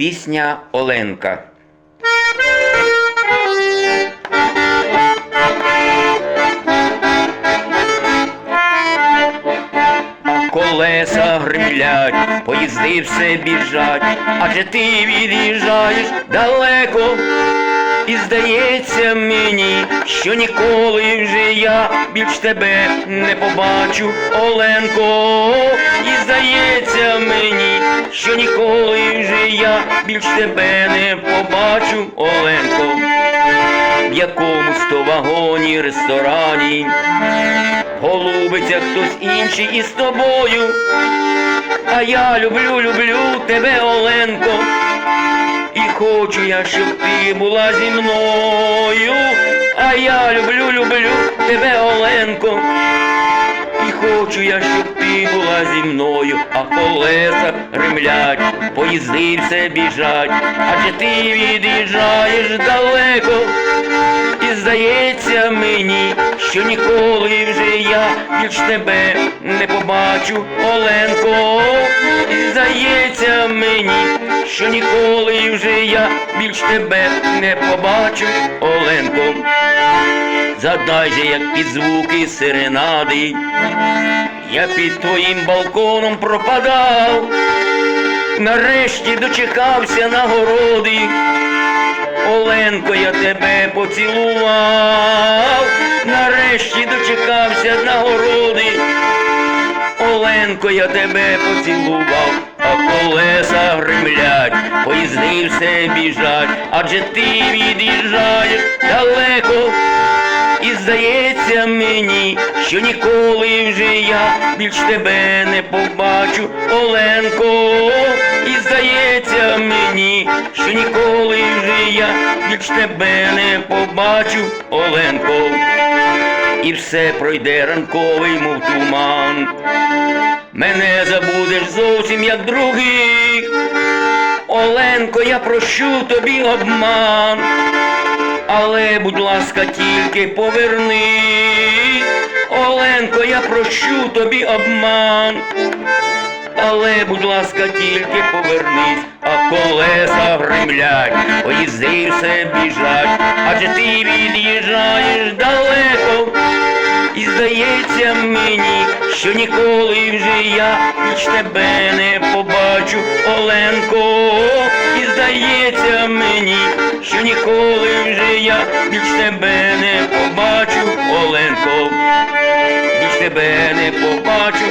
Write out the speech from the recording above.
Пісня Оленка. Колеса гримлять, поїзди все біжать, адже ти від'їжджаєш далеко. І здається мені, що ніколи вже я більш тебе не побачу, Оленко. І здається мені, що ніколи вже я більш тебе не побачу, Оленко. В якомусь то вагоні, ресторані голубиться хтось інший із тобою. А я люблю, люблю тебе, Оленко. І хочу я, щоб ти була зі мною. А я люблю, люблю тебе, Оленко. Хочу я, щоб ти була зі мною, а колеса гремлять, поїзди все біжать, адже ти від'їжджаєш далеко. І здається мені, що ніколи вже я більш тебе не побачу, Оленко. І здається мені, що ніколи вже я більш тебе не побачу, Оленко. Задай же, як під звуки серенади, я під твоїм балконом пропадав, нарешті дочекався нагороди. Оленко, я тебе поцілував, нарешті дочекався нагороди. Оленко, я тебе поцілував, а колеса гримлять, поїзди все біжать, адже ти від'їжджаєш далеко. І здається мені, що ніколи вже я більш тебе не побачу, Оленко. І здається мені, що ніколи вже я більш тебе не побачу, Оленко. І все пройде ранковий, мов туман. Мене забудеш зовсім як других. Оленко, я прощу тобі обман. Але, будь ласка, тільки поверни. Оленко, я прощу тобі обман. Але, будь ласка, тільки повернись, а колеса гримлять, поїзди все біжать, адже ти від'їжджаєш далеко. І здається мені, що ніколи вже я більш тебе не побачу, Оленко. І здається мені, що ніколи вже я більш тебе не побачу, Оленко. Більш тебе не побачу.